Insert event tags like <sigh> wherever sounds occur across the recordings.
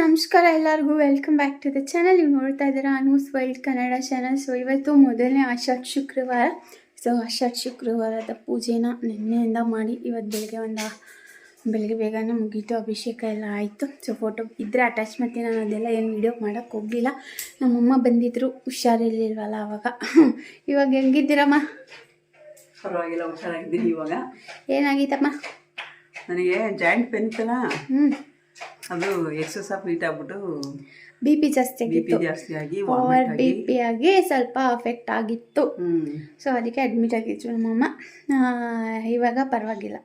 ನಮಸ್ಕಾರ ಎಲ್ಲರಿಗೂ welcome back to the channel ನೀವು ನೋಡ್ತಾ ಇದ್ದೀರಾ Anu's world Kannada channel so ಇವತ್ತು ಮೊದಲನೇ ಆಷಾಢ ಶುಕ್ರವಾರ. ಸೊ ಆಷಾಢ ಶುಕ್ರವಾರದ ಪೂಜೆನ ನಿನ್ನೆಯಿಂದ ಮಾಡಿ ಇವತ್ತು ಬೆಳಗ್ಗೆ ಒಂದು ಬೆಳಗ್ಗೆ ಬೇಗನೆ ಮುಗೀತು ಅಭಿಷೇಕ ಎಲ್ಲ ಆಯಿತು. ಸೊ ಫೋಟೋ ಇದ್ದರೆ ಅಟ್ಯಾಚ್ ಮಾಡ್ತೀನಿ ನಾನು ಅದೆಲ್ಲ ಏನು ವೀಡಿಯೋ ಮಾಡೋಕ್ಕೆ ಹೋಗಲಿಲ್ಲ. ನಮ್ಮಮ್ಮ ಬಂದಿದ್ದರು ಹುಷಾರಿರ್ಲಿಲ್ವಲ್ಲ ಆವಾಗ <laughs> ಇವಾಗ ಹೆಂಗಿದ್ದೀರಮ್ಮ? ಪರವಾಗಿಲ್ಲ ಹುಷಾರಾಗಿದ್ದೀನಿ ಇವಾಗ. ಏನಾಗಿತ್ತಮ್ಮ ನನಗೆ ಜಾಯಿಂಟ್ ಪೇನ್ ಇತ್ತಲ್ಲ ಹ್ಞೂ ಅದು ಎಕ್ಸಸ್ ಆಫ್ ಹೀಟ್ ಆಗ್ಬಿಟ್ಟು ಬಿ ಪಿ ಜಾಸ್ತಿ ಆಗಿತ್ತು. ಜಾಸ್ತಿ ಆಗಿ ಓವರ್ ಬಿ ಪಿ ಆಗಿ ಸ್ವಲ್ಪ ಅಫೆಕ್ಟ್ ಆಗಿತ್ತು. ಸೊ ಅದಕ್ಕೆ ಅಡ್ಮಿಟ್ ಆಗಿತ್ತು ನಮ್ಮಮ್ಮ ಆ, ಇವಾಗ ಪರವಾಗಿಲ್ಲ.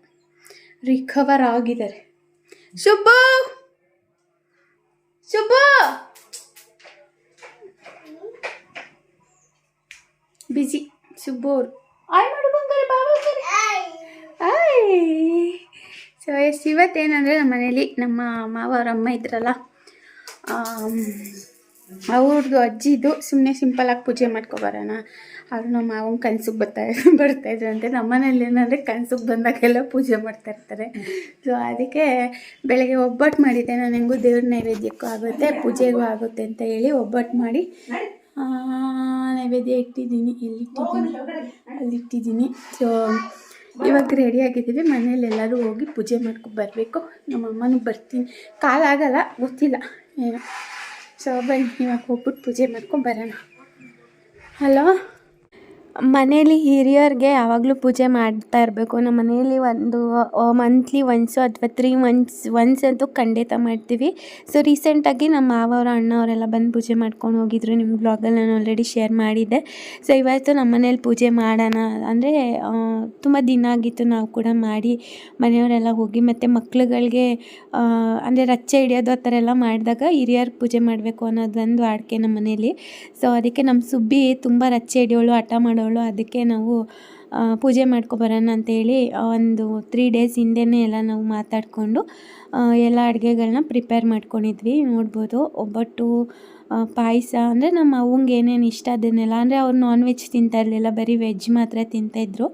ರಿಕವರ್ ಆಗಿದ್ದಾರೆ. ಶುಭು! ಶುಭು! ಬಿಜಿ ಶುಭು ಅವರು. ಆಯ್ ಮಾಡು ಬಂಗಾರ ಬಾಬಾ ಆಯ್ ಸೊ ಎಸ್ ಇವತ್ತೇನಂದರೆ ನಮ್ಮ ಮನೇಲಿ ನಮ್ಮ ಮಾವ ಅವ್ರ ಅಮ್ಮ ಇದ್ರಲ್ಲ ಅವ್ರದ್ದು ಅಜ್ಜಿದು ಸುಮ್ಮನೆ ಸಿಂಪಲಾಗಿ ಪೂಜೆ ಮಾಡ್ಕೊಬರೋಣ ಅವ್ರು ನಮ್ಮ ಮಾವನ ಕನ್ಸಿಗೆ ಬರ್ತಾ ಬರ್ತಾ ಇದ್ರು ಅಂತೆ. ನಮ್ಮ ಮನೇಲಿ ಏನಂದರೆ ಕನ್ಸಿಗೆ ಬಂದಾಗೆಲ್ಲ ಪೂಜೆ ಮಾಡ್ತಾ ಇರ್ತಾರೆ. ಸೊ ಅದಕ್ಕೆ ಬೆಳಗ್ಗೆ ಒಬ್ಬಟ್ಟು ಮಾಡಿದ್ದೆ. ನಾನು ಹೆಂಗೂ ದೇವ್ರ ನೈವೇದ್ಯಕ್ಕೂ ಆಗುತ್ತೆ, ಪೂಜೆಗೂ ಆಗುತ್ತೆ ಅಂತ ಹೇಳಿ ಒಬ್ಬಟ್ಟು ಮಾಡಿ ನೈವೇದ್ಯ ಇಟ್ಟಿದ್ದೀನಿ. ಇಲ್ಲಿ ಅಲ್ಲಿಟ್ಟಿದ್ದೀನಿ ಸೊ ಇವಾಗ ರೆಡಿ ಆಗಿದ್ದೀವಿ. ಮನೇಲಿ ಎಲ್ಲರೂ ಹೋಗಿ ಪೂಜೆ ಮಾಡ್ಕೊಂಡು ಬರಬೇಕು. ನಮ್ಮ ಅಮ್ಮನಿಗೆ ಬರ್ತೀನಿ. ಕಾಲಾಗಲ್ಲ ಗೊತ್ತಿಲ್ಲ. ಏನು. ಸೊ ಬನ್ನಿ, ಇವಾಗ ಹೋಗ್ಬಿಟ್ಟು ಪೂಜೆ ಮಾಡ್ಕೊಂಡು ಬರೋಣ. ಹಲೋ ಮನೇಲಿ ಹಿರಿಯರಿಗೆ ಯಾವಾಗಲೂ ಪೂಜೆ ಮಾಡ್ತಾ ಇರಬೇಕು. ನಮ್ಮ ಮನೆಯಲ್ಲಿ ಒಂದು ಮಂತ್ಲಿ ಒನ್ಸು ಅಥವಾ ತ್ರೀ ಮಂತ್ಸ್ ಒನ್ಸ್ ಅಂತೂ ಖಂಡಿತ ಮಾಡ್ತೀವಿ. ಸೊ ರೀಸೆಂಟಾಗಿ ನಮ್ಮ ಮಾವರ ಅಣ್ಣವರೆಲ್ಲ ಬಂದು ಪೂಜೆ ಮಾಡ್ಕೊಂಡು ಹೋಗಿದ್ರು. ನಿಮ್ಮ ಬ್ಲಾಗಲ್ಲಿ ನಾನು ಆಲ್ರೆಡಿ ಶೇರ್ ಮಾಡಿದ್ದೆ. ಸೊ ಇವತ್ತು ನಮ್ಮ ಮನೇಲಿ ಪೂಜೆ ಮಾಡೋಣ ಅಂದರೆ ತುಂಬ ದಿನ ಆಗಿತ್ತು ನಾವು ಕೂಡ ಮಾಡಿ ಮನೆಯವರೆಲ್ಲ ಹೋಗಿ ಮತ್ತು ಮಕ್ಳುಗಳಿಗೆ ಅಂದರೆ ರಚ್ಚೆ ಹಿಡಿಯೋದು ಆ ಥರ ಎಲ್ಲ ಮಾಡಿದಾಗ ಹಿರಿಯರು ಪೂಜೆ ಮಾಡಬೇಕು ಅನ್ನೋದೊಂದು ವಾಡಿಕೆ ನಮ್ಮ ಮನೇಲಿ. ಸೊ ಅದಕ್ಕೆ ನಮ್ಮ ಸುಬ್ಬಿ ತುಂಬ ರಚ್ಚೆ ಹಿಡಿಯೋಳು, ಹಠ ಮಾಡೋಳು. ಅದಕ್ಕೆ ನಾವು ಪೂಜೆ ಪೂಜೆ ಮಾಡ್ಕೊಬರೋಣ ಅಂತೇಳಿ ಒಂದು ತ್ರೀ ಡೇಸ್ ಹಿಂದೆನೇ ಎಲ್ಲ ನಾವು ಮಾತಾಡಿಕೊಂಡು ಎಲ್ಲ ಅಡುಗೆಗಳನ್ನ ಪ್ರಿಪೇರ್ ಮಾಡ್ಕೊಂಡಿದ್ವಿ. ನೋಡ್ಬೋದು, ಒಬ್ಬಟ್ಟು ಪಾಯಸ, ಅಂದರೆ ನಮ್ಮ ಅವ್ವಂಗೆ ಏನೇನು ಇಷ್ಟ ಅದನ್ನೆಲ್ಲ, ಅಂದರೆ ಅವ್ರು ನಾನ್ ವೆಜ್ ತಿಂತಾ ಇರಲಿಲ್ಲ, ಬರೀ ವೆಜ್ ಮಾತ್ರ ತಿಂತಾಯಿದ್ರು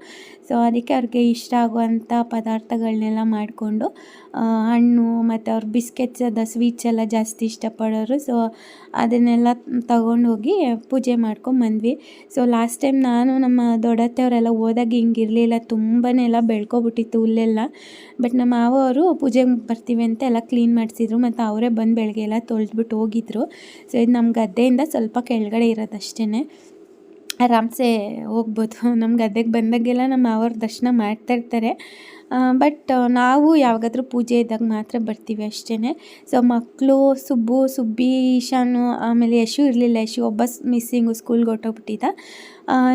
ಸೊ ಅದಕ್ಕೆ ಅವ್ರಿಗೆ ಇಷ್ಟ ಆಗುವಂಥ ಪದಾರ್ಥಗಳನ್ನೆಲ್ಲ ಮಾಡಿಕೊಂಡು ಹಣ್ಣು ಮತ್ತು ಅವ್ರ ಬಿಸ್ಕೆಟ್ಸ್ ಅದ ಸ್ವೀಟ್ಸ್ ಎಲ್ಲ ಜಾಸ್ತಿ ಇಷ್ಟಪಡೋರು. ಸೊ ಅದನ್ನೆಲ್ಲ ತಗೊಂಡೋಗಿ ಪೂಜೆ ಮಾಡ್ಕೊಂಬಂದ್ವಿ ಸೊ ಲಾಸ್ಟ್ ಟೈಮ್ ನಾನು ನಮ್ಮ ದೊಡ್ಡತ್ತೆಯವರೆಲ್ಲ ಹೋದಾಗ ಹಿಂಗಿರಲಿಲ್ಲ ತುಂಬಾ ಎಲ್ಲ ಬೆಳ್ಕೊಬಿಟ್ಟಿತ್ತು ಹುಲ್ಲೆಲ್ಲ. ಬಟ್ ನಮ್ಮ ಮಾವ ಅವರು ಪೂಜೆಗೆ ಬರ್ತೀವಿ ಅಂತ ಎಲ್ಲ ಕ್ಲೀನ್ ಮಾಡಿಸಿದ್ರು. ಮತ್ತು ಅವರೇ ಬಂದು ಬೆಳಗ್ಗೆ ಎಲ್ಲ ತೊಳೆದ್ಬಿಟ್ಟು ಹೋಗಿದ್ರು. ಸೊ ಇದು ನಮ್ಮ ಗದ್ದೆಯಿಂದ ಸ್ವಲ್ಪ ಕೆಳಗಡೆ ಇರೋದಷ್ಟೇ ಆರಾಮ್ಸೆ ಹೋಗ್ಬೋದು. ನಮ್ಮ ಗದ್ದೆಗೆ ಬಂದಾಗೆಲ್ಲ ನಮ್ಮ ಅವ್ರ ದರ್ಶನ ಮಾಡ್ತಾ ಇರ್ತಾರೆ. ಬಟ್ ನಾವು ಯಾವಾಗಾದರೂ ಪೂಜೆ ಇದ್ದಾಗ ಮಾತ್ರ ಬರ್ತೀವಿ ಅಷ್ಟೇ ಸೊ ಮಕ್ಕಳು ಸುಬ್ಬು, ಸುಬ್ಬಿ, ಈಶಾನು, ಆಮೇಲೆ ಯಶು ಇರಲಿಲ್ಲ. ಯಶು ಒಬ್ಬ ಮಿಸ್ಸಿಂಗು ಸ್ಕೂಲ್ಗೆ ಹೊಟ್ಟೋಗ್ಬಿಟ್ಟಿದ್ದ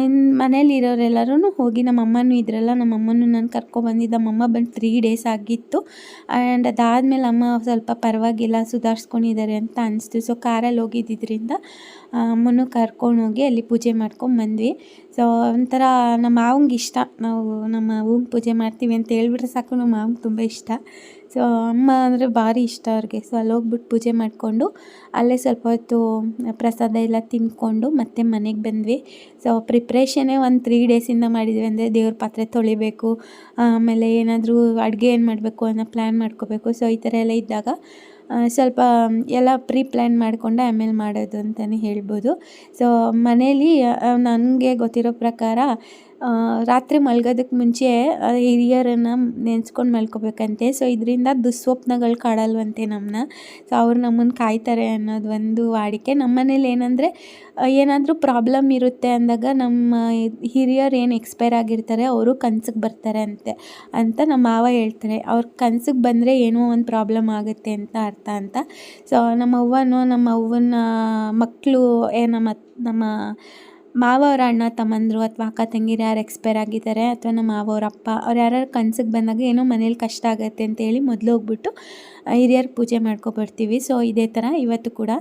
ಇನ್ನು ಮನೇಲಿ ಇರೋರೆಲ್ಲರೂ ಹೋಗಿ ನಮ್ಮ ಅಮ್ಮನೂ ಇದ್ರಲ್ಲ ನಮ್ಮ ಅಮ್ಮನೂ ನಾನು ಕರ್ಕೊಬಂದಿದ್ದ. ನಮ್ಮಮ್ಮ ಬಂದು ತ್ರೀ ಡೇಸ್ ಆಗಿತ್ತು. ಆ್ಯಂಡ್ ಅದಾದಮೇಲೆ ಅಮ್ಮ ಸ್ವಲ್ಪ ಪರವಾಗಿಲ್ಲ, ಸುಧಾರಿಸ್ಕೊಂಡಿದ್ದಾರೆ ಅಂತ ಅನಿಸ್ತು. ಸೊ ಕಾರಲ್ಲಿ ಹೋಗಿದ್ದರಿಂದ ಅಮ್ಮನೂ ಕರ್ಕೊಂಡೋಗಿ ಅಲ್ಲಿ ಪೂಜೆ ಮಾಡ್ಕೊಂಬಂದ್ವಿ. ಸೊ ಒಂಥರ ನಮ್ಮ ಮಾವಂಗೆ ಇಷ್ಟ. ನಾವು ನಮ್ಮ ಮಾವಂಗೆ ಪೂಜೆ ಮಾಡ್ತೀವಿ ಅಂತ ಹೇಳ್ಬಿಟ್ರೆ ಸಾಕು, ನಮ್ಮ ಮಾವಂಗೆ ತುಂಬ ಇಷ್ಟ. ಸೊ ಅಮ್ಮ ಅಂದರೆ ಭಾರಿ ಇಷ್ಟ ಅವ್ರಿಗೆ. ಸೊ ಅಲ್ಲಿ ಹೋಗ್ಬಿಟ್ಟು ಪೂಜೆ ಮಾಡಿಕೊಂಡು, ಅಲ್ಲೇ ಸ್ವಲ್ಪ ಹೊತ್ತು ಪ್ರಸಾದ ಎಲ್ಲ ತಿಂದ್ಕೊಂಡು ಮತ್ತೆ ಮನೆಗೆ ಬಂದ್ವಿ. ಸೊ ಪ್ರಿಪ್ರೇಷನ್ನೇ ಒಂದು ತ್ರೀ ಡೇಸಿಂದ ಮಾಡಿದ್ವಿ. ಅಂದರೆ ದೇವ್ರ ಪಾತ್ರೆ ತೊಳಿಬೇಕು, ಆಮೇಲೆ ಏನಾದರೂ ಅಡುಗೆ ಏನು ಮಾಡಬೇಕು ಅನ್ನೋ ಪ್ಲ್ಯಾನ್ ಮಾಡ್ಕೋಬೇಕು. ಸೊ ಈ ಥರ ಎಲ್ಲ ಇದ್ದಾಗ ಸ್ವಲ್ಪ ಎಲ್ಲ ಪ್ರೀ ಪ್ಲ್ಯಾನ್ ಮಾಡಿಕೊಂಡೆ ಆಮೇಲೆ ಮಾಡೋದು ಅಂತಲೇ ಹೇಳ್ಬೋದು. ಸೊ ಮನೇಲಿ ನನಗೆ ಗೊತ್ತಿರೋ ಪ್ರಕಾರ ರಾತ್ರಿ ಮಲ್ಗೋದಕ್ಕೆ ಮುಂಚೆ ಹಿರಿಯರನ್ನು ನೆನೆಸ್ಕೊಂಡು ಮಲ್ಕೋಬೇಕಂತೆ. ಸೊ ಇದರಿಂದ ದುಸ್ವಪ್ನಗಳು ಕಾಡಲ್ವಂತೆ ನಮ್ಮನ್ನ ಸೊ ಅವ್ರು ನಮ್ಮನ್ನು ಕಾಯ್ತಾರೆ ಅನ್ನೋದು ಒಂದು ವಾಡಿಕೆ. ನಮ್ಮ ಮನೇಲಿ ಏನಂದರೆ ಏನಾದರೂ ಪ್ರಾಬ್ಲಮ್ ಇರುತ್ತೆ ಅಂದಾಗ ನಮ್ಮ ಹಿರಿಯರು ಏನು ಎಕ್ಸ್ಪೈರ್ ಆಗಿರ್ತಾರೆ, ಅವರು ಕನಸಿಗೆ ಬರ್ತಾರೆ ಅಂತೆ ಅಂತ ನಮ್ಮ ಮಾವ ಹೇಳ್ತಾರೆ. ಅವ್ರ ಕನಸಿಗೆ ಬಂದರೆ ಏನೋ ಒಂದು ಪ್ರಾಬ್ಲಮ್ ಆಗುತ್ತೆ ಅಂತ ಅರ್ಥ. ಅಂತ ಸೊ ನಮ್ಮ ಅವ್ವನು ನಮ್ಮ ಅವ್ವನ ಮಕ್ಕಳು ಏ, ನಮ್ಮ ನಮ್ಮ ಮಾವ ಅವರ ಅಣ್ಣ ತಮ್ಮಂದರು ಅಥವಾ ಅಕ್ಕ ತಂಗಿರು ಯಾರು ಎಕ್ಸ್ಪೈರ್ ಆಗಿದ್ದಾರೆ ಅಥವಾ ನಮ್ಮ ಮಾವ ಅವ್ರ ಅಪ್ಪ ಅವ್ರು ಯಾರ್ಯಾರು ಕನ್ಸಿಗೆ ಬಂದಾಗ ಏನೋ ಮನೇಲಿ ಕಷ್ಟ ಆಗುತ್ತೆ ಅಂತೇಳಿ ಮೊದಲು ಹೋಗ್ಬಿಟ್ಟು ಹಿರಿಯರ ಪೂಜೆ ಮಾಡ್ಕೊಬರ್ತೀವಿ ಸೊ ಇದೇ ಥರ ಇವತ್ತು ಕೂಡ.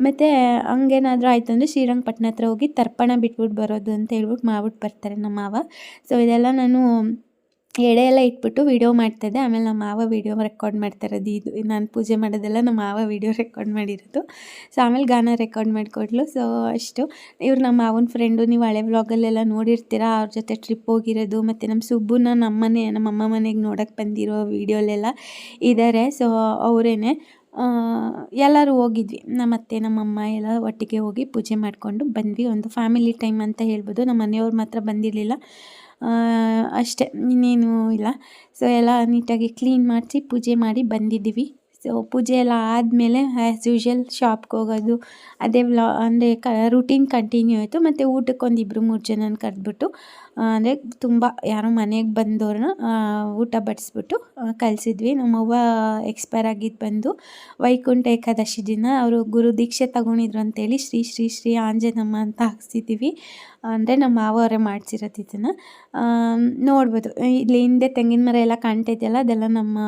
ಮತ್ತು ಹಂಗೇನಾದರೂ ಆಯಿತು ಅಂದರೆ ಶ್ರೀರಂಗಪಟ್ಟಣ ಹತ್ರ ಹೋಗಿ ತರ್ಪಣ ಬಿಟ್ಬಿಟ್ಟು ಬರೋದು ಅಂತ ಹೇಳ್ಬಿಟ್ಟು ಮಾಡ್ಬಿಟ್ಟು ಬರ್ತಾರೆ ನಮ್ಮ ಮಾವ. ಸೊ ಇದೆಲ್ಲ ನಾನು ಎಡೆ ಎಲ್ಲ ಇಟ್ಬಿಟ್ಟು ವೀಡಿಯೋ ಮಾಡ್ತಾಯಿದ್ದೆ ಆಮೇಲೆ ನಮ್ಮ ಮಾವ ವೀಡಿಯೋ ರೆಕಾರ್ಡ್ ಮಾಡ್ತಾ ಇರೋದು ಇದು. ನಾನು ಪೂಜೆ ಮಾಡೋದೆಲ್ಲ ನಮ್ಮ ಮಾವ ವೀಡಿಯೋ ರೆಕಾರ್ಡ್ ಮಾಡಿರೋದು. ಸೊ ಆಮೇಲೆ ಗಾನ ರೆಕಾರ್ಡ್ ಮಾಡಿಕೊಡ್ಲು ಸೊ ಅಷ್ಟು. ಇವ್ರು ನಮ್ಮ ಮಾವನ ಫ್ರೆಂಡು ನೀವು ಹಳೆ ವ್ಲಾಗಲ್ಲೆಲ್ಲ ನೋಡಿರ್ತೀರ? ಅವ್ರ ಜೊತೆ ಟ್ರಿಪ್ ಹೋಗಿರೋದು, ಮತ್ತು ನಮ್ಮ ಸುಬ್ಬುನ ನಮ್ಮ ಮನೆ, ನಮ್ಮ ಮನೆಗೆ ನೋಡೋಕ್ಕೆ ಬಂದಿರೋ ವೀಡಿಯೋಲೆಲ್ಲ ಇದ್ದಾರೆ ಸೊ ಅವರೇನೆ ಎಲ್ಲರೂ ಹೋಗಿದ್ವಿ. ನಮ್ಮ ಅತ್ತೆ ನಮ್ಮಮ್ಮ ಎಲ್ಲ ಒಟ್ಟಿಗೆ ಹೋಗಿ ಪೂಜೆ ಮಾಡಿಕೊಂಡು ಬಂದ್ವಿ. ಒಂದು ಫ್ಯಾಮಿಲಿ ಟೈಮ್ ಅಂತ ಹೇಳ್ಬೋದು. ನಮ್ಮ ಮನೆಯವ್ರು ಮಾತ್ರ ಬಂದಿರಲಿಲ್ಲ. ಅಷ್ಟೇ ಇನ್ನೇನು ಇಲ್ಲ. ಸೊ ಎಲ್ಲ ನೀಟಾಗಿ ಕ್ಲೀನ್ ಮಾಡಿಸಿ ಪೂಜೆ ಮಾಡಿ ಬಂದಿದ್ದೀವಿ. ಸೊ ಪೂಜೆ ಎಲ್ಲ ಆದಮೇಲೆ ಆ್ಯಸ್ ಯೂಶ್ವಲ್ ಶಾಪ್ಗೆ ಹೋಗೋದು. ಅದೇ ವ್ಲಾ, ಅಂದರೆ ಕ ರೂಟೀನ್ ಕಂಟಿನ್ಯೂ ಆಯಿತು. ಮತ್ತು ಊಟಕ್ಕೆ ಒಂದು ಇಬ್ಬರು ಮೂರು ಜನನ ಕರೆದ್ಬಿಟ್ಟು ಅಂದರೆ ತುಂಬ ಯಾರೋ ಮನೆಗೆ ಬಂದವ್ರನ್ನ ಊಟ ಬಡಿಸ್ಬಿಟ್ಟು ಕಲಿಸಿದ್ವಿ ನಮ್ಮವ್ವ ಎಕ್ಸ್ಪೈರ್ ಆಗಿದ್ದು ಬಂದು ವೈಕುಂಠ ಏಕಾದಶಿ ದಿನ ಅವರು ಗುರು ದೀಕ್ಷೆ ತಗೊಂಡಿದ್ರು ಅಂತೇಳಿ ಶ್ರೀ ಶ್ರೀ ಶ್ರೀ ಆಂಜನಮ್ಮ ಅಂತ ಹಾಕ್ಸಿದ್ದೀವಿ ಅಂದರೆ ನಮ್ಮ ಮಾವ ಅವರೇ ಮಾಡಿಸಿರೋದು ಇದನ್ನು. ನೋಡ್ಬೋದು. ಇಲ್ಲಿ ಹಿಂದೆ ತೆಂಗಿನ ಮರ ಎಲ್ಲ ಕಾಣ್ತೈತಿಯಲ್ಲ ಅದೆಲ್ಲ ನಮ್ಮ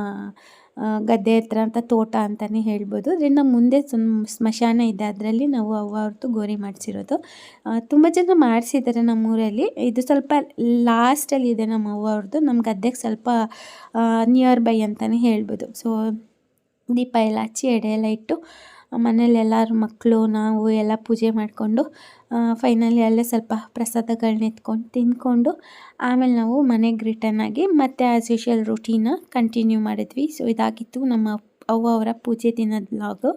ಗದ್ದೆ ಹತ್ರ ಅಂತ ತೋಟ ಅಂತಲೇ ಹೇಳ್ಬೋದು. ಅದರಿಂದ ಮುಂದೆ ಸುಮ್ ಸ್ಮಶಾನ ಇದೆ. ಅದರಲ್ಲಿ ನಾವು ಅವ್ವ ಅವ್ರದ್ದು ಗೋರಿ ಮಾಡಿಸಿರೋದು. ತುಂಬ ಜನ ಮಾಡಿಸಿದ್ದಾರೆ ನಮ್ಮೂರಲ್ಲಿ. ಇದು ಸ್ವಲ್ಪ ಲಾಸ್ಟಲ್ಲಿ ಇದೆ ನಮ್ಮ ಅವ್ವ ಅವ್ರದ್ದು ನಮ್ಮ ಗದ್ದೆಗೆ ಸ್ವಲ್ಪ ನಿಯರ್ ಬೈ ಅಂತಲೇ ಹೇಳ್ಬೋದು. ಸೊ ದೀಪ ಎಲ್ಲ ಹಚ್ಚಿ ಎಡೆ ಎಲ್ಲ ಇಟ್ಟು ಮನೇಲಿ ಎಲ್ಲರ ಮಕ್ಕಳು ನಾವು ಎಲ್ಲ ಪೂಜೆ ಮಾಡಿಕೊಂಡು ಫೈನಲಿ ಅಲ್ಲೇ ಸ್ವಲ್ಪ ಪ್ರಸಾದಗಳನ್ನ ಎತ್ಕೊಂಡು ತಿಂದ್ಕೊಂಡು ಆಮೇಲೆ ನಾವು ಮನೆಗೆ ರಿಟರ್ನ್ ಆಗಿ ಮತ್ತೆ ಆ್ಯಸ್ ಯೂಶುವಲ್ ರುಟೀನ ಕಂಟಿನ್ಯೂ ಮಾಡಿದ್ವಿ. ಸೊ ಇದಾಗಿತ್ತು ನಮ್ಮ ಅವ್ವ ಅವರ ಪೂಜೆ ದಿನದ blog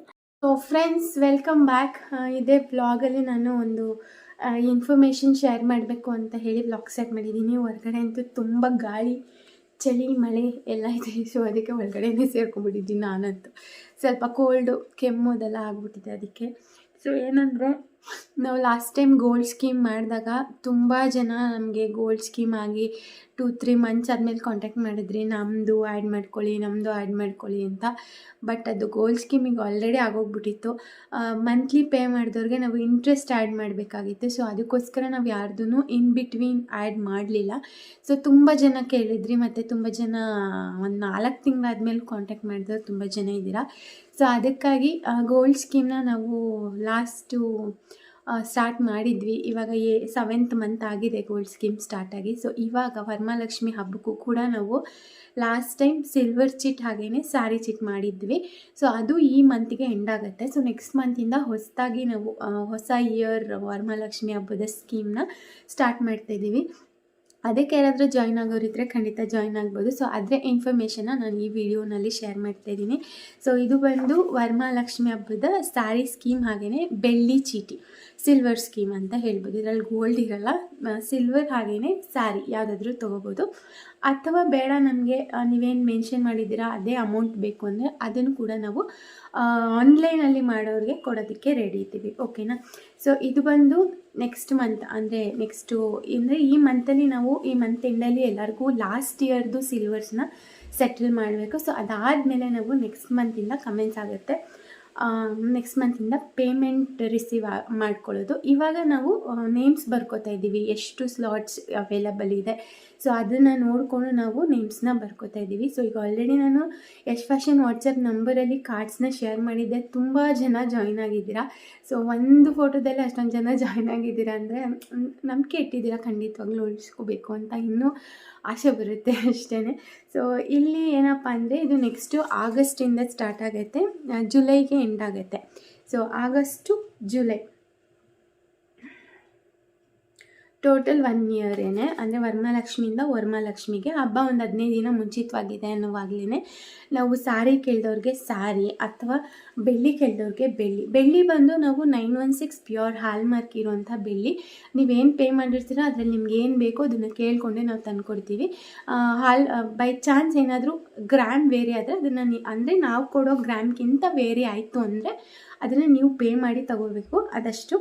so friends welcome back ಇದೇ ಬ್ಲಾಗಲ್ಲಿ ನಾನು ಒಂದು ಇನ್ಫಾರ್ಮೇಷನ್ ಶೇರ್ ಮಾಡಬೇಕು ಅಂತ ಹೇಳಿ ಬ್ಲಾಗ್ ಸೆಟ್ ಮಾಡಿದ್ದೀನಿ. ಹೊರಗಡೆ ಅಂತೂ ತುಂಬ ಗಾಳಿ. ಚಳಿ, ಮಳೆ ಎಲ್ಲ ಇದೆ. <laughs> ಸೊ ಅದಕ್ಕೆ ಒಳಗಡೆನೇ ಸೇರ್ಕೊಂಡ್ಬಿಟ್ಟಿದ್ದೀನಿ ನಾನಂತೂ. ಸ್ವಲ್ಪ ಕೋಲ್ಡು ಕೆಮ್ಮು ಅದೆಲ್ಲ ಆಗ್ಬಿಟ್ಟಿದೆ ಅದಕ್ಕೆ. ಸೊ ಏನಂದರೆ ನಾವು ಲಾಸ್ಟ್ ಟೈಮ್ ಗೋಲ್ಡ್ ಸ್ಕೀಮ್ ಮಾಡಿದಾಗ ತುಂಬ ಜನ ನಮಗೆ ಗೋಲ್ಡ್ ಸ್ಕೀಮ್ ಆಗಿ ಟೂ ತ್ರೀ ಮಂತ್ಸ್ ಆದಮೇಲೆ ಕಾಂಟ್ಯಾಕ್ಟ್ ಮಾಡಿದ್ರಿ. ನಮ್ಮದು ಆ್ಯಡ್ ಮಾಡ್ಕೊಳ್ಳಿ ನಮ್ಮದು ಆ್ಯಡ್ ಮಾಡ್ಕೊಳ್ಳಿ ಅಂತ. ಬಟ್ ಅದು ಗೋಲ್ಡ್ ಸ್ಕೀಮಿಗೆ ಆಲ್ರೆಡಿ ಆಗೋಗ್ಬಿಟ್ಟಿತ್ತು. ಮಂತ್ಲಿ ಪೇ ಮಾಡಿದವ್ರಿಗೆ ನಾವು ಇಂಟ್ರೆಸ್ಟ್ ಆ್ಯಡ್ ಮಾಡಬೇಕಾಗಿತ್ತು. ಸೊ ಅದಕ್ಕೋಸ್ಕರ ನಾವು ಯಾರ್ದೂ ಇನ್ ಬಿಟ್ವೀನ್ ಆ್ಯಡ್ ಮಾಡಲಿಲ್ಲ. ಸೊ ತುಂಬ ಜನ ಕೇಳಿದ್ರಿ ಮತ್ತು ತುಂಬ ಜನ, ಒಂದು ನಾಲ್ಕು ತಿಂಗಳಾದ್ಮೇಲೆ ಕಾಂಟ್ಯಾಕ್ಟ್ ಮಾಡಿದವ್ರು ತುಂಬ ಜನ ಇದ್ದೀರಾ. ಸೊ ಅದಕ್ಕಾಗಿ ಗೋಲ್ಡ್ ಸ್ಕೀಮ್ನ ನಾವು ಲಾಸ್ಟು ಸ್ಟಾರ್ಟ್ ಮಾಡಿದ್ವಿ. ಇವಾಗ ಏ ಸೆವೆಂತ್ ಮಂತ್ ಆಗಿದೆ ಗೋಲ್ಡ್ ಸ್ಕೀಮ್ ಸ್ಟಾರ್ಟ್ ಆಗಿ. ಸೊ ಇವಾಗ ವರಮಹಾಲಕ್ಷ್ಮಿ ಹಬ್ಬಕ್ಕೂ ಕೂಡ ನಾವು ಲಾಸ್ಟ್ ಟೈಮ್ ಸಿಲ್ವರ್ ಚಿಟ್ ಹಾಗೇ ಸ್ಯಾರಿ ಚಿಟ್ ಮಾಡಿದ್ವಿ. ಸೊ ಅದು ಈ ಮಂತಿಗೆ ಎಂಡ್ ಆಗುತ್ತೆ. ಸೊ ನೆಕ್ಸ್ಟ್ ಮಂತಿಂದ ಹೊಸದಾಗಿ ನಾವು ಹೊಸ ಇಯರ್ ವರಮಹಾಲಕ್ಷ್ಮಿ ಹಬ್ಬದ ಸ್ಕೀಮ್ನ ಸ್ಟಾರ್ಟ್ ಮಾಡ್ತಾಯಿದ್ದೀವಿ ಅದಕ್ಕೆ ಯಾರಾದರೂ ಜಾಯ್ನ್ ಆಗೋರಿದ್ರೆ ಖಂಡಿತ ಜಾಯ್ನ್ ಆಗ್ಬೋದು. ಸೊ ಅದರ ಇನ್ಫಾರ್ಮೇಷನ್ನ ನಾನು ಈ ವಿಡಿಯೋನಲ್ಲಿ ಶೇರ್ ಮಾಡ್ತಾ ಇದ್ದೀನಿ. ಸೊ ಇದು ಬಂದು ವರಮಹಾಲಕ್ಷ್ಮಿ ಹಬ್ಬದ ಸ್ಯಾರಿ ಸ್ಕೀಮ್ ಹಾಗೆಯೇ ಬೆಳ್ಳಿ ಚೀಟಿ ಸಿಲ್ವರ್ ಸ್ಕೀಮ್ ಅಂತ ಹೇಳ್ಬೋದು. ಇದರಲ್ಲಿ ಗೋಲ್ಡ್ ಇರಲ್ಲ ಸಿಲ್ವರ್ ಹಾಗೆಯೇ ಸ್ಯಾರಿ ಯಾವುದಾದ್ರೂ ತೊಗೋಬೋದು. ಅಥವಾ ಬೇಡ ನಮಗೆ ನೀವೇನು ಮೆನ್ಷನ್ ಮಾಡಿದ್ದೀರಾ, ಅದೇ ಅಮೌಂಟ್ ಬೇಕು ಅಂದರೆ ಅದನ್ನು ಕೂಡ ನಾವು ಆನ್ಲೈನಲ್ಲಿ ಮಾಡೋರಿಗೆ ಕೊಡೋದಕ್ಕೆ ರೆಡಿ ಇದ್ದೀವಿ. ಓಕೆನಾ ಸೊ ಇದು ಬಂದು ನೆಕ್ಸ್ಟ್ ಮಂತ್ ಅಂದರೆ ನೆಕ್ಸ್ಟು ಅಂದರೆ ಈ ಮಂತಲ್ಲಿ ನಾವು, ಈ ಮಂತ್ ಎಂಡಲ್ಲಿ ಎಲ್ಲರಿಗೂ ಲಾಸ್ಟ್ ಇಯರ್ದು ಸಿಲ್ವರ್ಸ್ನ ಸೆಟಲ್ ಮಾಡಬೇಕು. ಸೊ ಅದಾದಮೇಲೆ ನಾವು ನೆಕ್ಸ್ಟ್ ಮಂತಿಂದ ಕಮೆಂಟ್ಸ್ ಆಗುತ್ತೆ. ನೆಕ್ಸ್ಟ್ ಮಂತಿಂದ ಪೇಮೆಂಟ್ ರಿಸೀವ್ ಮಾಡ್ಕೊಳ್ಳೋದು. ಇವಾಗ ನಾವು ನೇಮ್ಸ್ ಬರ್ಕೋತಾ ಇದ್ದೀವಿ ಎಷ್ಟು ಸ್ಲಾಟ್ಸ್ ಅವೈಲಬಲ್ ಇದೆ. ಸೊ ಅದನ್ನು ನೋಡಿಕೊಂಡು ನಾವು ನೇಮ್ಸ್ನ ಬರ್ಕೋತಾ ಇದ್ದೀವಿ. ಸೊ ಈಗ ಆಲ್ರೆಡಿ ನಾನು ಯಶ್ ಫ್ಯಾಷನ್ ವಾಟ್ಸಪ್ ನಂಬರಲ್ಲಿ ಕಾರ್ಡ್ಸ್ನ ಶೇರ್ ಮಾಡಿದ್ದೆ. ತುಂಬ ಜನ ಜಾಯ್ನ್ ಆಗಿದ್ದೀರಾ? ಸೊ ಒಂದು ಫೋಟೋದಲ್ಲಿ ಅಷ್ಟೊಂದು ಜನ ಜಾಯ್ನ್ ಆಗಿದ್ದೀರಾ ಅಂದರೆ ನಂಬಿಕೆ ಇಟ್ಟಿದ್ದೀರಾ? ಖಂಡಿತವಾಗ್ಲೂ ಉಳಿಸ್ಕೋಬೇಕು ಅಂತ ಇನ್ನೂ ಆಸೆ ಬರುತ್ತೆ ಅಷ್ಟೇ ಸೊ ಇಲ್ಲಿ ಏನಪ್ಪ ಅಂದರೆ, ಇದು ನೆಕ್ಸ್ಟು ಆಗಸ್ಟಿಂದ ಸ್ಟಾರ್ಟ್ ಆಗುತ್ತೆ. ಜುಲೈಗೆ ಎಂಡ್ ಆಗುತ್ತೆ. So August July. Total one ಇಯರೇನೆ ಅಂದರೆ ವರ್ಮಾಲಕ್ಷ್ಮಿಯಿಂದ ವರ್ಮಾಲಕ್ಷ್ಮಿಗೆ ಹಬ್ಬ ಒಂದು ಹದಿನೈದು ದಿನ ಮುಂಚಿತವಾಗಿದೆ ಅನ್ನೋವಾಗಲೇ ನಾವು ಸಾರಿ ಕೇಳಿದವ್ರಿಗೆ ಸಾರಿ ಅಥವಾ ಬೆಳ್ಳಿ ಕೇಳಿದವ್ರಿಗೆ ಬೆಳ್ಳಿ. ಬೆಳ್ಳಿ ಬಂದು ನಾವು nine one six pure hallmark ಇರುವಂಥ ಬೆಳ್ಳಿ. ನೀವೇನು ಪೇ ಮಾಡಿರ್ತೀರೋ ಅದರಲ್ಲಿ ನಿಮ್ಗೆ ಏನು ಬೇಕೋ ಅದನ್ನು ಕೇಳಿಕೊಂಡೆ ನಾವು ತಂದುಕೊಡ್ತೀವಿ. ಹಾಲ್ ಬೈ ಚಾನ್ಸ್ ಏನಾದರೂ ಗ್ರ್ಯಾಮ್ ವೇರಿ ಆದರೆ ಅದನ್ನು ನೀ, ಅಂದರೆ ನಾವು ಕೊಡೋ ಗ್ರಾಮ್ಗಿಂತ ವೇರಿ ಆಯಿತು ಅಂದರೆ ಅದನ್ನು ನೀವು ಪೇ ಮಾಡಿ ತಗೋಬೇಕು, ಅದಷ್ಟು.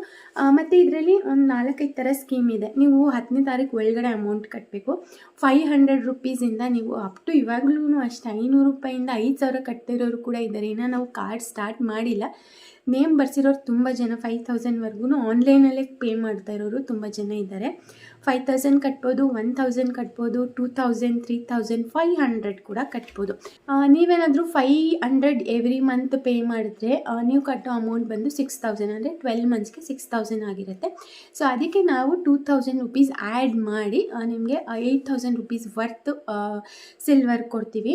ಮತ್ತು ಇದರಲ್ಲಿ ಒಂದು ನಾಲ್ಕೈದು ಥರ ಸ್ಕೀಮ್ ಇದೆ. ನೀವು ಹತ್ತನೇ ತಾರೀಕು ಒಳಗಡೆ ಅಮೌಂಟ್ ಕಟ್ಟಬೇಕು ಫೈವ್ ಹಂಡ್ರೆಡ್ ರುಪೀಸಿಂದ ನೀವು ಅಪ್ ಟು ಇವಾಗಲೂ ಅಷ್ಟೇ, ಐನೂರು ರೂಪಾಯಿಂದ ಐದು ಸಾವಿರ ಕಟ್ಟಿರೋರು ಕೂಡ ಇದ್ದಾರೆ. ಇನ್ನು ನಾವು ಕಾರ್ಡ್ ಸ್ಟಾರ್ಟ್ ಮಾಡಿಲ್ಲ. ನೇಮ್ ಬರ್ಸಿರೋರು ತುಂಬ ಜನ ಫೈವ್ ತೌಸಂಡ್ವರೆಗೂ ಆನ್ಲೈನಲ್ಲೇ ಪೇ ಮಾಡ್ತಾ ಇರೋರು ತುಂಬ ಜನ ಇದ್ದಾರೆ. ಫೈವ್ ತೌಸಂಡ್ ಕಟ್ಬೋದು ಒನ್ ತೌಸಂಡ್ ಕಟ್ಬೋದು two thousand three thousand five hundred ಕೂಡ ಕಟ್ಬೋದು. ನೀವೇನಾದರೂ five hundred every month pay ಮಾಡಿದ್ರೆ ನೀವು ಕಟ್ಟೋ ಅಮೌಂಟ್ ಬಂದು ಸಿಕ್ಸ್ ತೌಸಂಡ್ ಅಂದರೆ ಟ್ವೆಲ್ ಮಂತ್ಸ್ಗೆ ಸಿಕ್ಸ್ ತೌಸಂಡ್ ಆಗಿರುತ್ತೆ. ಸೊ ಅದಕ್ಕೆ ನಾವು ಟೂ ತೌಸಂಡ್ ರುಪೀಸ್ ಆ್ಯಡ್ ಮಾಡಿ ನಿಮಗೆ eight thousand rupees worth silver ಕೊಡ್ತೀವಿ.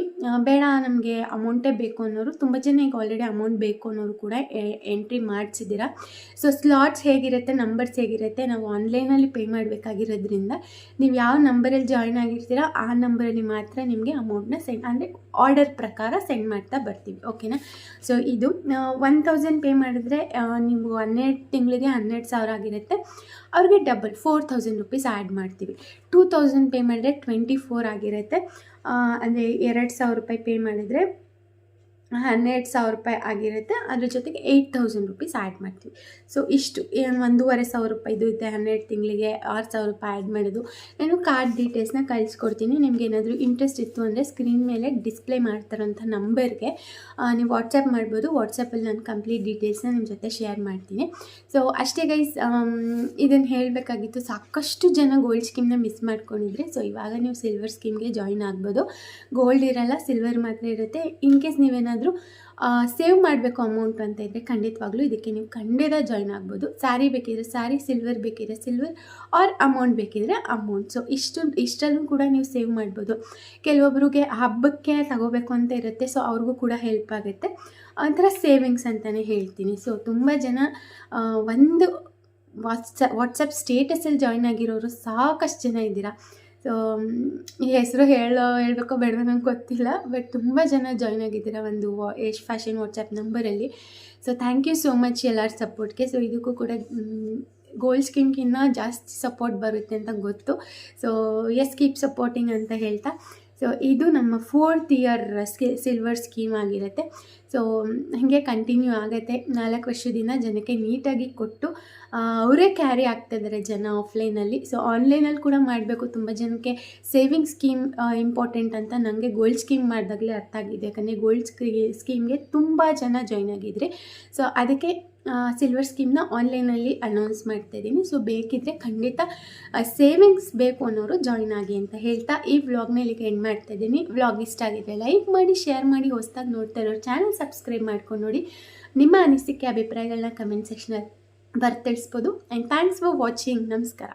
ಬೇಡ, ನಮಗೆ ಅಮೌಂಟೇ ಬೇಕು ಅನ್ನೋರು, ತುಂಬ ಜನ ಈಗ ಆಲ್ರೆಡಿ ಅಮೌಂಟ್ ಬೇಕು ಅನ್ನೋರು ಕೂಡ ಎಂಟ್ರಿ ಮಾಡಿಸಿದ್ದೀರಾ. ಸೊ ಸ್ಲಾಟ್ಸ್ ಹೇಗಿರುತ್ತೆ ನಂಬರ್ಸ್ ಹೇಗಿರುತ್ತೆ, ನಾವು ಆನ್ಲೈನಲ್ಲಿ ಪೇ ಮಾಡಬೇಕಾಗಿರೋದ್ರಿಂದ ಆಗಿರೋದ್ರಿಂದ ನೀವು ಯಾವ ನಂಬರಲ್ಲಿ ಜಾಯ್ನ್ ಆಗಿರ್ತೀರೋ ಆ ನಂಬರಲ್ಲಿ ಮಾತ್ರ ನಿಮಗೆ ಅಮೌಂಟ್ನ ಸೆಂಡ್ ಅಂದರೆ ಆರ್ಡರ್ ಪ್ರಕಾರ ಸೆಂಡ್ ಮಾಡ್ತಾ ಬರ್ತೀವಿ ಓಕೆನಾ ಸೊ ಇದು ಒನ್ ತೌಸಂಡ್ ಪೇ ಮಾಡಿದ್ರೆ ನೀವು ಹನ್ನೆರಡು ತಿಂಗಳಿಗೆ ಹನ್ನೆರಡು ಸಾವಿರ ಆಗಿರುತ್ತೆ. ಅವ್ರಿಗೆ double four thousand rupees add ಮಾಡ್ತೀವಿ. ಟೂ ತೌಸಂಡ್ ಪೇ ಮಾಡಿದ್ರೆ ಟ್ವೆಂಟಿ ಫೋರ್ ಆಗಿರುತ್ತೆ ಅಂದರೆ ಎರಡು ಸಾವಿರ ರೂಪಾಯಿ ಪೇ ಮಾಡಿದ್ರೆ ಹನ್ನೆರಡು ಸಾವಿರ ರೂಪಾಯಿ ಆಗಿರುತ್ತೆ. ಅದ್ರ ಜೊತೆಗೆ ಏಯ್ಟ್ ತೌಸಂಡ್ ರುಪೀಸ್ ಆ್ಯಡ್ ಮಾಡ್ತೀವಿ. ಸೊ ಇಷ್ಟು. ಒಂದೂವರೆ ಸಾವಿರ ರೂಪಾಯಿದು ಇದೆ, ಹನ್ನೆರಡು ತಿಂಗಳಿಗೆ ಆರು ಸಾವಿರ ರೂಪಾಯಿ ಆ್ಯಡ್ ಮಾಡೋದು ನಾನು ಕಾರ್ಡ್ ಡೀಟೇಲ್ಸ್ನ ಕಳಿಸ್ಕೊಡ್ತೀನಿ. ನಿಮ್ಗೆ ಏನಾದರೂ ಇಂಟ್ರೆಸ್ಟ್ ಇತ್ತು ಅಂದರೆ ಸ್ಕ್ರೀನ್ ಮೇಲೆ ಡಿಸ್ಪ್ಲೇ ಮಾಡ್ತಾರಂಥ ನಂಬರ್ಗೆ ನೀವು ವಾಟ್ಸಪ್ ಮಾಡ್ಬೋದು. ವಾಟ್ಸಪ್ಪಲ್ಲಿ ನಾನು ಕಂಪ್ಲೀಟ್ ಡೀಟೇಲ್ಸ್ನ ನಿಮ್ಮ ಜೊತೆ ಶೇರ್ ಮಾಡ್ತೀನಿ. ಸೊ ಅಷ್ಟೇ ಗೈಸ್ ಇದನ್ನು ಹೇಳಬೇಕಾಗಿತ್ತು. ಸಾಕಷ್ಟು ಜನ ಗೋಲ್ಡ್ ಸ್ಕೀಮ್ನ ಮಿಸ್ ಮಾಡ್ಕೊಂಡಿದ್ರೆ ಸೊ ಇವಾಗ ನೀವು ಸಿಲ್ವರ್ ಸ್ಕೀಮ್ಗೆ ಜಾಯಿನ್ ಆಗ್ಬೋದು. ಗೋಲ್ಡ್ ಇರಲ್ಲ ಸಿಲ್ವರ್ ಮಾತ್ರ ಇರುತ್ತೆ. ಇನ್ ಕೇಸ್ ನೀವೇನಾದರೂ ಸೇವ್ ಮಾಡಬೇಕು ಅಮೌಂಟ್ ಅಂತ ಇದ್ದರೆ ಖಂಡಿತವಾಗ್ಲೂ ಇದಕ್ಕೆ ನೀವು ಖಂಡಿತ ಜಾಯ್ನ್ ಆಗ್ಬೋದು. ಸ್ಯಾರಿ ಬೇಕಿದ್ರೆ ಸ್ಯಾರಿ ಸಿಲ್ವರ್ ಬೇಕಿದ್ರೆ ಸಿಲ್ವರ್ ಆರ್ ಅಮೌಂಟ್ ಬೇಕಿದ್ರೆ ಅಮೌಂಟ್ ಸೊ ಇಷ್ಟು, ಇಷ್ಟಲ್ಲೂ ಕೂಡ ನೀವು ಸೇವ್ ಮಾಡ್ಬೋದು. ಕೆಲವೊಬ್ಬರಿಗೆ ಹಬ್ಬಕ್ಕೆ ತಗೋಬೇಕು ಅಂತ ಇರುತ್ತೆ ಸೊ ಅವ್ರಿಗೂ ಕೂಡ ಹೆಲ್ಪ್ ಆಗುತ್ತೆ. ಒಂಥರ ಸೇವಿಂಗ್ಸ್ ಅಂತಲೇ ಹೇಳ್ತೀನಿ. ಸೊ ತುಂಬ ಜನ ಒಂದು ವಾಟ್ಸ, ವಾಟ್ಸಪ್ ಸ್ಟೇಟಸಲ್ಲಿ ಜಾಯ್ನ್ ಆಗಿರೋರು ಸಾಕಷ್ಟು ಜನ ಇದ್ದೀರಾ? ಸೊ ಈ ಹೆಸರು ಹೇಳೋ, ಹೇಳಬೇಕೋ ಬೇಡವೋ ನಂಗೆ ಗೊತ್ತಿಲ್ಲ ಬಟ್ ತುಂಬ ಜನ ಜಾಯ್ನ್ ಆಗಿದ್ದೀರಾ ಒಂದು ವಾ ಏಷ್ fashion WhatsApp ನಂಬರಲ್ಲಿ. So thank you so much ಎಲ್ಲರ ಸಪೋರ್ಟ್ಗೆ ಸೊ ಇದಕ್ಕೂ ಕೂಡ ಗೋಲ್ಡ್ ಸ್ಕಿನ್ಗಿನ್ನ ಜಾಸ್ತಿ ಸಪೋರ್ಟ್ ಬರುತ್ತೆ ಅಂತ ಗೊತ್ತು. ಸೊ ಎಸ್ ಕೀಪ್ ಸಪೋರ್ಟಿಂಗ್ ಅಂತ ಹೇಳ್ತಾ. ಸೊ ಇದು ನಮ್ಮ ಫೋರ್ತ್ ಇಯರ್ ಸ್ಕಿ ಸಿಲ್ವರ್ ಸ್ಕೀಮ್ ಆಗಿರುತ್ತೆ. ಸೊ ಹಾಗೆ ಕಂಟಿನ್ಯೂ ಆಗುತ್ತೆ. ನಾಲ್ಕು ವರ್ಷದಿಂದ ಜನಕ್ಕೆ ನೀಟಾಗಿ ಕೊಟ್ಟು ಅವರೇ ಕ್ಯಾರಿ ಆಗ್ತಾಯಿದ್ದಾರೆ ಜನ ಆಫ್ಲೈನಲ್ಲಿ ಸೊ ಆನ್ಲೈನಲ್ಲಿ ಕೂಡ ಮಾಡಬೇಕು. ತುಂಬ ಜನಕ್ಕೆ ಸೇವಿಂಗ್ ಸ್ಕೀಮ್ ಇಂಪಾರ್ಟೆಂಟ್ ಅಂತ ನನಗೆ ಗೋಲ್ಡ್ ಸ್ಕೀಮ್ ಮಾಡಿದಾಗಲೇ ಅರ್ಥ ಆಗಿದೆ. ಯಾಕಂದರೆ ಗೋಲ್ಡ್ ಸ್ಕೀ ಸ್ಕೀಮ್ಗೆ ತುಂಬ ಜನ ಜಾಯ್ನ್ ಆಗಿದ್ರಿ. ಸೊ ಅದಕ್ಕೆ ಸಿಲ್ವರ್ ಸ್ಕೀಮ್ನ ಆನ್ಲೈನಲ್ಲಿ ಅನೌನ್ಸ್ ಮಾಡ್ತಾ ಇದ್ದೀನಿ. ಸೊ ಬೇಕಿದ್ದರೆ ಖಂಡಿತ ಸೇವಿಂಗ್ಸ್ ಬೇಕು ಅನ್ನೋರು ಜಾಯಿನ್ ಆಗಿ ಅಂತ ಹೇಳ್ತಾ ಈ ವ್ಲಾಗ್ನ ಇಲ್ಲಿಗೆ ಎಂಡ್ ಮಾಡ್ತಾ ಇದ್ದೀನಿ. ವ್ಲಾಗ್ ಇಷ್ಟ ಆಗಿದೆ ಲೈಕ್ ಮಾಡಿ ಶೇರ್ ಮಾಡಿ, ಹೊಸ್ದಾಗಿ ನೋಡ್ತಾ ಇರೋರು ಚಾನಲ್ ಸಬ್ಸ್ಕ್ರೈಬ್ ಮಾಡ್ಕೊಂಡು ನೋಡಿ. ನಿಮ್ಮ ಅನಿಸಿಕೆ ಅಭಿಪ್ರಾಯಗಳನ್ನ ಕಮೆಂಟ್ ಸೆಕ್ಷನಲ್ಲಿ ಬರ್ತಿಳಿಸ್ಬೋದು ಆ್ಯಂಡ್ ಥ್ಯಾಂಕ್ಸ್ ಫಾರ್ ವಾಚಿಂಗ್ ನಮಸ್ಕಾರ.